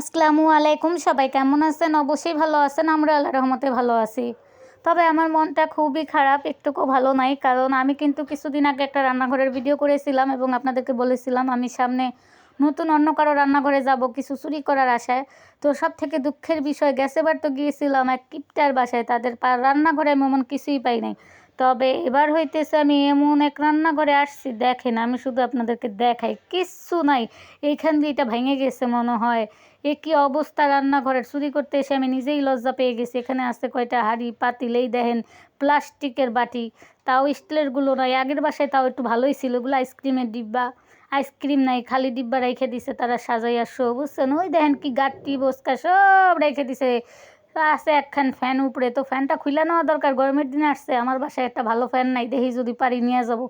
আসসালামু আলাইকুম, সবাই কেমন আছেন? অবশ্যই ভালো আছেন আমরা আল্লাহ রহমতে ভালো আছি। তবে আমার মনটা খুবই খারাপ, একটুকু ভালো নাই, কারণ আমি কিন্তু কিছুদিন আগে একটা রান্নাঘরের ভিডিও করেছিলাম এবং আপনাদেরকে বলেছিলাম আমি সামনে নতুন অন্য কারও রান্নাঘরে যাব কিছু চুরি করার আশায়। তো সব থেকে দুঃখের বিষয় গ্যাসেবার তো গিয়েছিলাম এক কিপটার বাসায়, তাদের রান্নাঘরে আমি এমন কিছুই পাই নাই। তবে এবার হইতেছে আমি এমন এক রান্নাঘরে আসছি, দেখেন আমি শুধু আপনাদেরকে দেখাই, কিচ্ছু নাই। এইখান দিয়ে এটা ভেঙে গেছে মনে হয়। এ কী অবস্থা রান্নাঘরের? চুরি করতে এসে আমি নিজেই লজ্জা পেয়ে গেছি। এখানে আছে কয়টা হাঁড়ি পাতিল এই দেখেন প্লাস্টিকের বাটি। তাও স্টিলেরগুলো নয়, আগের বাসায় তাও একটু ভালোই ছিল। ওগুলো আইসক্রিমের ডিব্বা, আইসক্রিম নাই, খালি ডিব্বা রেখে দিছে তারা সাজাইয়া শো, বুঝছেন? ওই দেখেন কি গাট্টি বসকা সব রেখে দিছে। আছে একখান ফ্যান উপরে। তো ফ্যানটা খুলে নেওয়া দরকার, গরমের দিনে আসছে। আমার বাসায় একটা ভালো ফ্যান নাই দেখি যদি পারি নিয়ে যাব।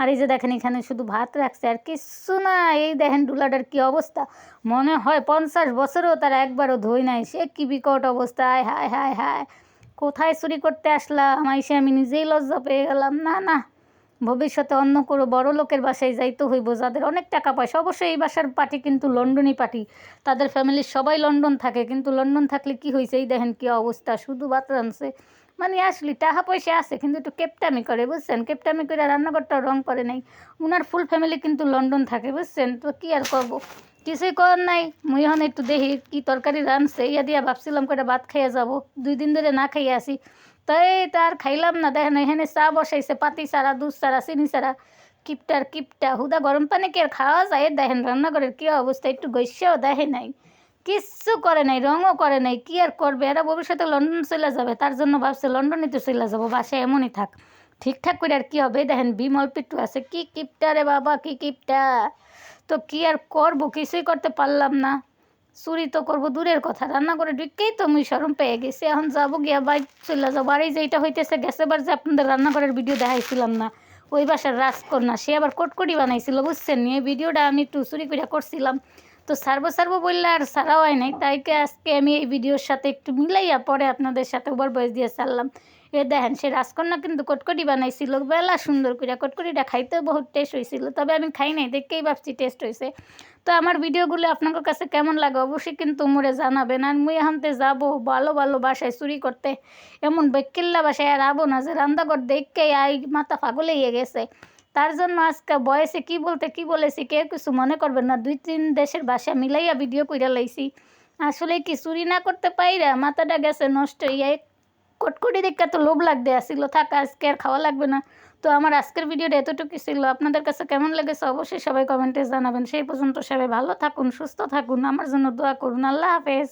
আর এই যে দেখেন, এখানে শুধু ভাত রাখছে আর কিচ্ছু না এই দেখেন ডুলাটার কি অবস্থা। মনে হয় পঞ্চাশ বছরেও তারা একবারও ধুই নাই। সে কি বিকট অবস্থা। হায় হায় হায় হায়। কোথায় চুরি করতে আসলাম? আইসে আমি নিজেই লজ্জা পেয়ে গেলাম। না না। ভবিষ্যতে অন্য কোনো বড় লোকের বাসায় যাইতে হইব, যাদের অনেক টাকা পয়সা। অবশ্যই এই বাসার পার্টি কিন্তু লন্ডনই পার্টি। তাদের ফ্যামিলির সবাই লন্ডন থাকে, কিন্তু লন্ডন থাকলে কি হয়েছে এই দেখেন কী অবস্থা, শুধু ভাত রাঁধছে মানে আসলে টাকা পয়সা আছে, কিন্তু একটু কেপটামি করে, বুঝছেন? কেপটামি করে রান্নাঘরটাও রং করে নাই। উনার ফুল ফ্যামিলি কিন্তু লন্ডন থাকে, বুঝছেন? তো কি আর করব? কিছুই করার নাই। মুই এখন একটু দেখি কি তরকারি রাঁধছে। ইয়া দিয়া ভাবছিলাম করে ভাত খাইয়া যাব। দুই দিন ধরে না খাইয়া আসি তাই তার খাইলাম না। দেখেন এখানে চা বসাইছে, পাতি সারা দুধ সারা চিনি সারা কিপটার কিপটা, হুদা গরম পানি কি আর খাওয়া যায়? দেখেন রান্নাঘরের কী অবস্থা, একটু গৈসাও দেখে নাই। কিচ্ছু করে নাই, রঙও করে নাই, কি আর করবে? এরা ভবিষ্যতে লন্ডন চলে যাবে, তার জন্য ভাবছে লন্ডনে তো চলে যাব, বাসায় এমনই থাক। ঠিকঠাক করে আর কি হবে? দেখেন বিমল পিট্টু আছে, কি কিপটা রে বাবা, কি কিপটা? তো কি আর করব? কিছুই করতে পারলাম না। চুরি তো করব দূরের কথা, রান্না করে ঢুকেই তো মুই সরম পেয়ে গেছি। এখন যাব গিয়া বাইক চলে যাব। আর এই যে এটা হইতেছে, গেছে বার যে আপনাদের রান্নাঘরের ভিডিও দেখাইছিলাম না, ওই বাসার রাজকন্যা, সে আবার কটকটি বানাইছিল, বুঝছেন এই ভিডিওটা আমি একটু চুরি করে করছিলাম। তো সারবো সারবো বললে আর সারাও হয় নাই। তাইকে আজকে আমি এই ভিডিওর সাথে একটু মিলাইয়া পরে আপনাদের সাথে ওভার বয়স দিয়ে সারলাম। এ দেখেন, সে রাজকন্যা কিন্তু কটকটি বানাইছিল, বেলা সুন্দর করে কটকটিটা খাইতেও বহুত টেস্ট হয়েছিল তবে আমি খাই নাই, দেখেই ভাবছি টেস্ট হয়েছে তো আমার ভিডিওগুলো আপনাদের কাছে কেমন লাগে অবশ্যই কিন্তু মোরে জানাবেন, আর মুই এখানতে যাব ভালো ভালো বাসায় চুরি করতে, এমন বেকিল্লা বাসায়, আর আবো না যে রান্নাঘর দেখকেই আই মাথা পাগলে ইয়ে গেছে। তার জন্য আজকে বয়সে কি বলতে কি বলেছি কেউ কিছু মনে করবেন না, দুই তিন দেশের বাসা মিলাইয়া ভিডিও কইরা লাইছি। আসলে কি চুরি না করতে পাইরা মাথাটা গেছে নষ্ট হইয়া কটকটি দেখে তো লোভ লাগতে আসিল, থাক, আজকে আর খাওয়া লাগবে না। তো আমার আজকের ভিডিওটা এতটুকু ছিল। আপনাদের কাছে কেমন লেগেছে অবশ্যই সবাই কমেন্টে জানাবেন। সেই পর্যন্ত সবাই ভালো থাকুন, সুস্থ থাকুন। আমার জন্য দোয়া করুন। আল্লাহ হাফেজ।